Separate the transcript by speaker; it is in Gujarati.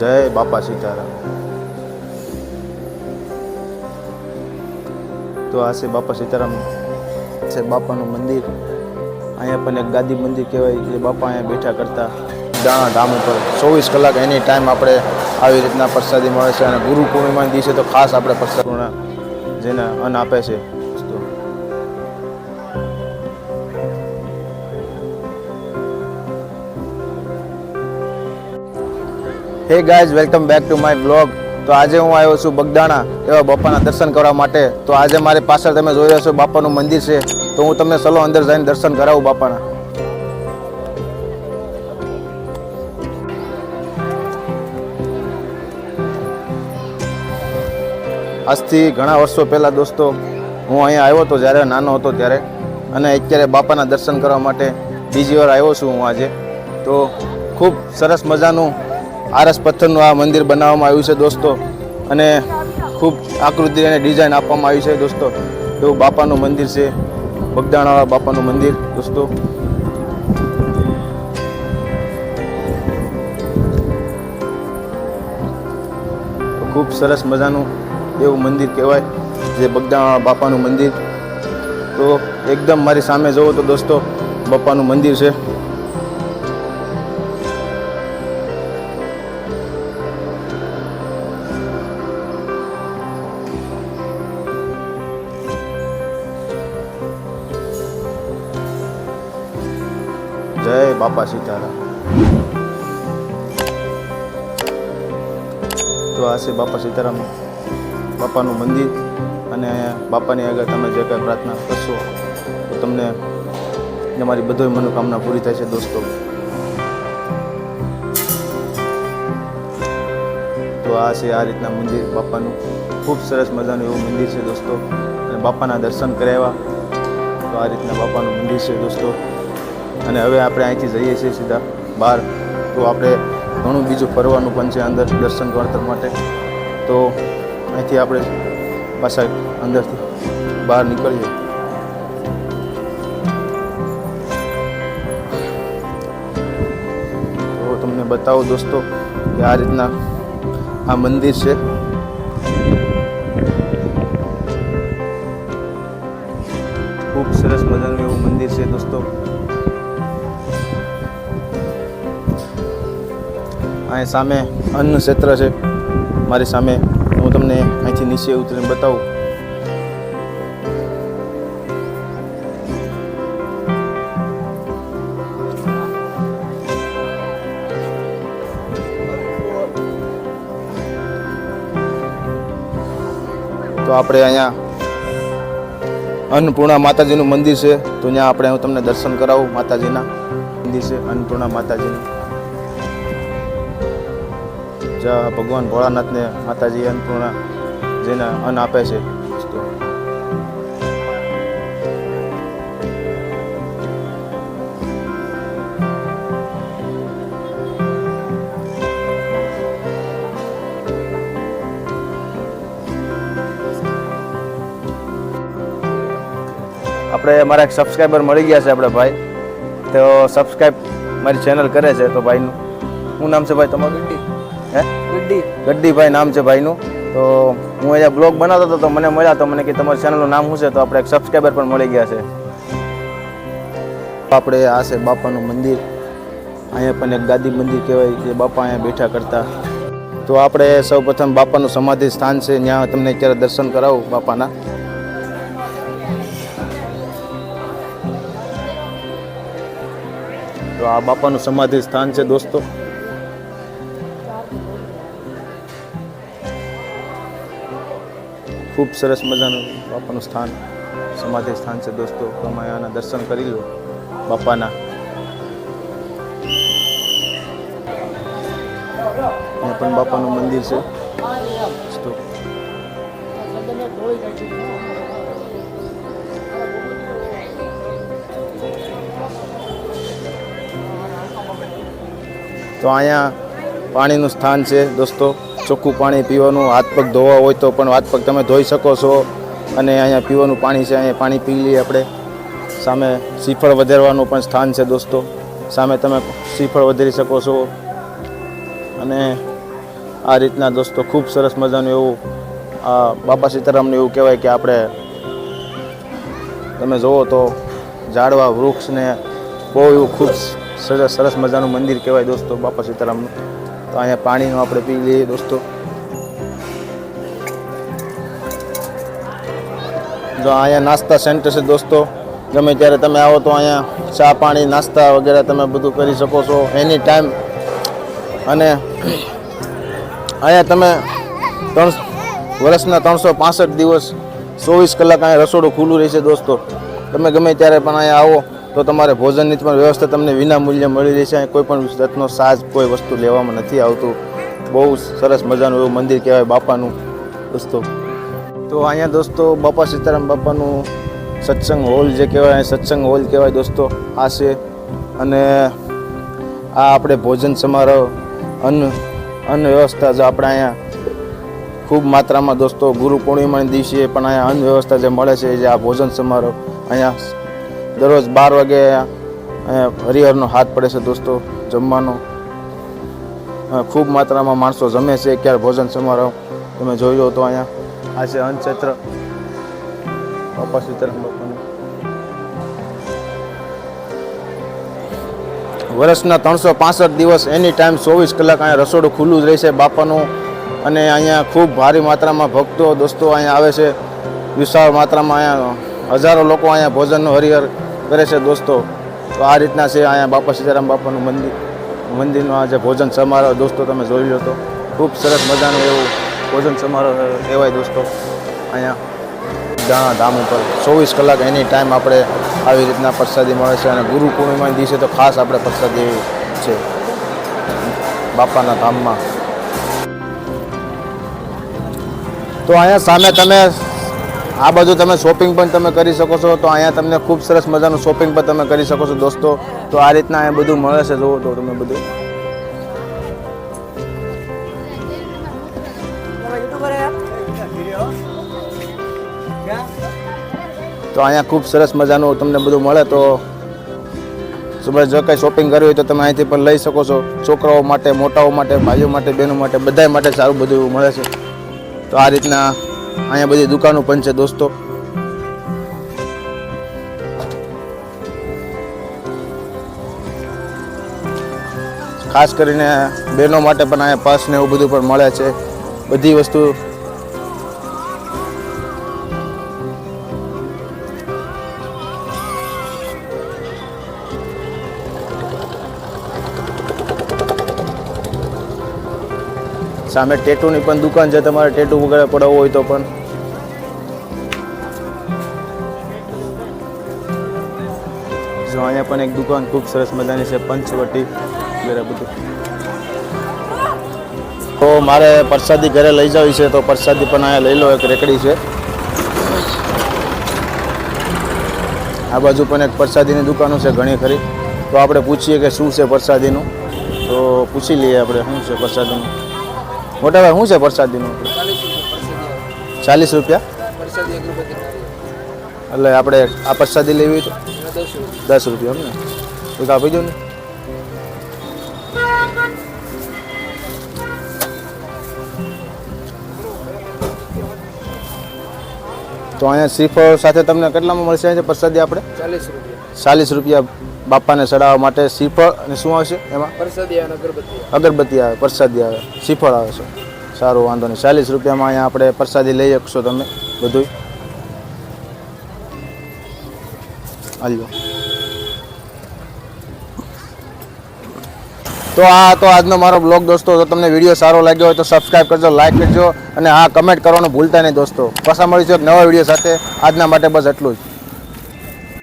Speaker 1: જય બાપા સીતારામ. તો આ છે બાપા સીતારામ, છે બાપાનું મંદિર. અહીંયા પણ એક ગાદી મંદિર કહેવાય એ બાપા અહીંયા બેઠા કરતા. દાણા ધામ ઉપર ચોવીસ કલાક એની ટાઈમ આપણે આવી રીતના પ્રસાદી મળે છે અને ગુરુ પૂર્ણિમાના દિવસે તો ખાસ આપણે પ્રસાદ જેને અન્ન આપે છે. Hey guys, welcome back to my blog તો આજે હું આવ્યો છું બગદાણા એવા બાપાના દર્શન કરવા માટે. તો આજે મારી પાછળ તમે જોઈ રહ્યા છો બાપાનું મંદિર છે. તો હું તમને સલો અંદર જઈને દર્શન કરાવું બાપાના. આજથી ઘણા વર્ષો પહેલાં દોસ્તો, હું અહીંયા આવ્યો હતો જ્યારે નાનો હતો ત્યારે. અને અત્યારે બાપાના દર્શન કરવા માટે બીજી વાર આવ્યો છું હું આજે. તો ખૂબ સરસ મજાનું આરસ પથ્થરનું આ મંદિર બનાવવામાં આવ્યું છે દોસ્તો. અને ખૂબ આકૃતિ અને ડિઝાઇન આપવામાં આવી છે દોસ્તો. એવું બાપાનું મંદિર છે. બગદાણાવાળા બાપાનું મંદિર, દોસ્તો. ખૂબ સરસ મજાનું એવું મંદિર કહેવાય, જે બગદાણાવાળા બાપાનું મંદિર. તો એકદમ મારી સામે જુઓ તો દોસ્તો, બાપાનું મંદિર છે. બાપા સીતારામ. તો આ છે બાપા સીતારામ બાપાનું મંદિર અને બાપાની આગળ તમે જે કાંઈ પ્રાર્થના કરશો, તો તમને તમારી બધોય મનોકામના પૂરી થાય છે દોસ્તો. તો આ છે આ રીતના મંદિર બાપાનું. ખૂબ સરસ મજાનું એવું મંદિર છે દોસ્તો. અને બાપાના દર્શન કરાવ્યા. તો આ રીતના બાપાનું મંદિર છે દોસ્તો. અને હવે આપણે અહીંથી જઈએ છીએ સીધા બહાર. તો આપણે ઘણું બીજું ફરવાનું પણ છે અંદર દર્શન ગણતર માટે. તો અહીંથી આપણે પાછા અંદરથી બહાર નીકળીએ. તો તમને બતાવો દોસ્તો કે આ રીતના આ મંદિર છે. ખૂબ સરસ મજાનું એવું મંદિર છે દોસ્તો. અહીં સામે અન્ન ક્ષેત્ર છે. મારી સામે હું તમને અહીંથી નીચે ઉતરીને બતાવું. તો આપણે અહીંયા અન્નપૂર્ણા માતાજીનું મંદિર છે. તો ત્યાં આપણે હું તમને દર્શન કરાવું, માતાજીના મંદિર છે, અન્નપૂર્ણા માતાજીનું. જ્યાં ભગવાન ભોળાનાથને માતાજી અન્નપૂર્ણા જેને અન્ન આપે છે. આપણે મારા એક સબસ્ક્રાઈબર મળી ગયા છે આપણે ભાઈ. તો સબસ્ક્રાઈબ મારી ચેનલ કરે છે તો ભાઈનું. શું નામ છે ભાઈ તમારું? હે?
Speaker 2: ગડ્ડી.
Speaker 1: ગડ્ડીભાઈ નામ છે ભાઈનું. તો હું અહીંયા બ્લોગ બનાવતો હતો તો મને મળ્યા તો મને કે તમારી ચેનલનું નામ શું છે? તો આપણે એક સબસ્ક્રાઈબર પણ મળી ગયા છે. આપણે આ છે બાપાનું મંદિર. અહીંયા પણ એક ગાદી મંદિર કહેવાય જે બાપા અહીંયા બેઠા કરતા. તો આપણે સૌ પ્રથમ બાપાનું સમાધિ સ્થાન છે ત્યાં તમને અત્યારે દર્શન કરાવું બાપાના. તો આ બાપાનું સમાધિ સ્થાન છે દોસ્તો. ખૂબ સરસ મજાનું બાપાનું સ્થાન, સમાધિ સ્થાન છે દોસ્તો. તમે દર્શન કરી લો બાપાના. અહીંયા પણ બાપાનું મંદિર છે. તો અહીંયા પાણીનું સ્થાન છે દોસ્તો. ચોખ્ખું પાણી પીવાનું હાથ પગ ધોવા હોય તો પણ હાથ પગ તમે ધોઈ શકો છો. અને અહીંયા પીવાનું પાણી છે, અહીંયા પાણી પી લઈએ આપણે. સામે શ્રીફળ વધારવાનું પણ સ્થાન છે દોસ્તો. સામે તમે શ્રીફળ વધારી શકો છો. અને આ રીતના દોસ્તો ખૂબ સરસ મજાનું એવું આ બાપા સીતારામનું એવું કહેવાય કે આપણે તમે જુઓ તો ઝાડવા, વૃક્ષને બહુ એવું ખૂબ સરસ સરસ મજાનું મંદિર કહેવાય દોસ્તો બાપા સીતારામનું. તો અહીંયા પાણીનું આપણે પી લઈએ દોસ્તો. જો અહીંયા નાસ્તા સેન્ટર છે દોસ્તો. ગમે ત્યારે તમે આવો તો અહીંયા ચા પાણી, નાસ્તા વગેરે તમે બધું કરી શકો છો એની ટાઈમ. અને અહીંયા તમે ત્રણ વર્ષના ત્રણસો પાસઠ દિવસ ચોવીસ કલાક અહીંયા રસોડું ખુલ્લું રહેશે દોસ્તો. તમે ગમે ત્યારે પણ અહીંયા આવો. તો તમારે ભોજનની પણ વ્યવસ્થા તમને વિના મૂલ્યે મળી રહેશે. અહીં કોઈ પણ જાતનો સાજ, કોઈ વસ્તુ લેવામાં નથી આવતું. બહુ સરસ મજાનું એવું મંદિર કહેવાય બાપાનું દોસ્તો. તો અહીંયા દોસ્તો બાપા સીતારામ બાપાનું સત્સંગ હોલ જે કહેવાય સત્સંગ હોલ કહેવાય દોસ્તો, આ છે. અને આ આપણે ભોજન સમારોહ, અન્ન અન્ન વ્યવસ્થા જો આપણે અહીંયા ખૂબ માત્રામાં દોસ્તો ગુરુ પૂર્ણિમાના દિવસે પણ અહીંયા અન્ન વ્યવસ્થા જે મળે છે, જે આ ભોજન સમારોહ અહીંયા દરરોજ બાર વાગે હરિહરનો હાથ પડે છે દોસ્તો, જમવાનો. ખૂબ માત્રામાં માણસો જમે છે, ક્યારે ભોજન સમારોહ. તમે લો તો અહીંયા. આ છે અન્નક્ષેત્ર સીતારામ વર્ષના ત્રણસો પાસઠ દિવસ, એની ટાઈમ ચોવીસ કલાક અહીંયા રસોડું ખુલ્લું જ રહેશે બાપાનું. અને અહીંયા ખૂબ ભારી માત્રામાં ભક્તો દોસ્તો અહીંયા આવે છે. વિશાળ માત્રામાં અહીંયા હજારો લોકો અહીંયા ભોજનનો હરિહર કરે છે દોસ્તો. તો આ રીતના છે અહીંયા બાપા સીતારામ બાપાનું મંદિર. મંદિરનો આ જે ભોજન સમારોહ દોસ્તો તમે જોઈ લો તો. ખૂબ સરસ મજાનું એવું ભોજન સમારોહ કહેવાય દોસ્તો. અહીંયા દાણા ધામ ઉપર ચોવીસ કલાક એની ટાઈમ આપણે આવી રીતના પ્રસાદી મળે છે અને ગુરુ પૂર્ણિમાના દિવસે તો ખાસ આપણે પ્રસાદી છે. બાપાના ધામમાં. તો અહીંયા સામે તમે આ બધું તમે શોપિંગ પણ તમે કરી શકો છો. તો અહીંયા તમને ખૂબ સરસ મજાનું શોપિંગ પણ તમે કરી શકો છો દોસ્તો. તો આ રીતના અહીંયા બધું મળે છે. જુઓ તો તમે બધું. તો અહીંયા ખૂબ સરસ મજાનું તમને બધું મળે તો તમે જો કંઈ શોપિંગ કરવી હોય તો તમે અહીંથી પણ લઈ શકો છો. છોકરાઓ માટે, મોટાઓ માટે, ભાઈઓ માટે, બહેનો માટે બધા માટે સારું બધું મળે છે. તો આ રીતના અહીંયા બધી દુકાનો પણ છે દોસ્તો. ખાસ કરીને બહેનો માટે પણ અહીંયા પર્સ ને એવું બધું પણ મળે છે. બધી વસ્તુ સામે ટેટુની પણ દુકાન છે, તમારે ટેટુ વગેરે પડાવવો હોય તો પણ. જો, અહીંયા પણ એક દુકાન ખૂબ સરસ મજાની છે, પંચવટી વગેરે બધું. તો મારે પ્રસાદી ઘરે લઈ જવી છે, તો પ્રસાદી પણ અહીંયા લઈ લો, એક રેકડી છે. આ બાજુ પણ એક પ્રસાદીની દુકાનો છે ઘણી ખરી. તો આપણે પૂછીએ કે શું છે પ્રસાદીનું? તો પૂછી લઈએ આપણે, શું છે પ્રસાદીનું? મોટા ભાઈ શું છે પ્રસાદીનું ચાલીસ રૂપિયા? એટલે આપણે આ પ્રસાદી લેવી તો દસ રૂપિયા એમ ને? એક આપી દો ને. તો અહીંયા શ્રીફળ સાથે તમને કેટલામાં મળશે પ્રસાદી આપણે?
Speaker 2: ચાલીસ રૂપિયા.
Speaker 1: ચાલીસ રૂપિયા બાપાને ચડાવવા માટે શ્રીફળ અને શું આવશે એમાં? અગરબત્તી આવે. પ્રસાદી આવે. શ્રીફળ આવે છે. સારું વાંધો નહીં. ચાલીસ રૂપિયામાં અહીંયા આપણે પ્રસાદી લઈ શકશો તમે બધું હાલ્યો તો આ તો આજનો મારો બ્લોગ દોસ્તો. તો તમને વીડિયો સારો લાગ્યો હોય તો સબસ્ક્રાઈબ કરજો લાઈક કરજો અને હા કમેન્ટ કરવાનું ભૂલતા નહીં દોસ્તો. પાછા મળીશું એક નવા વીડિયો સાથે. આજના માટે બસ એટલું જ.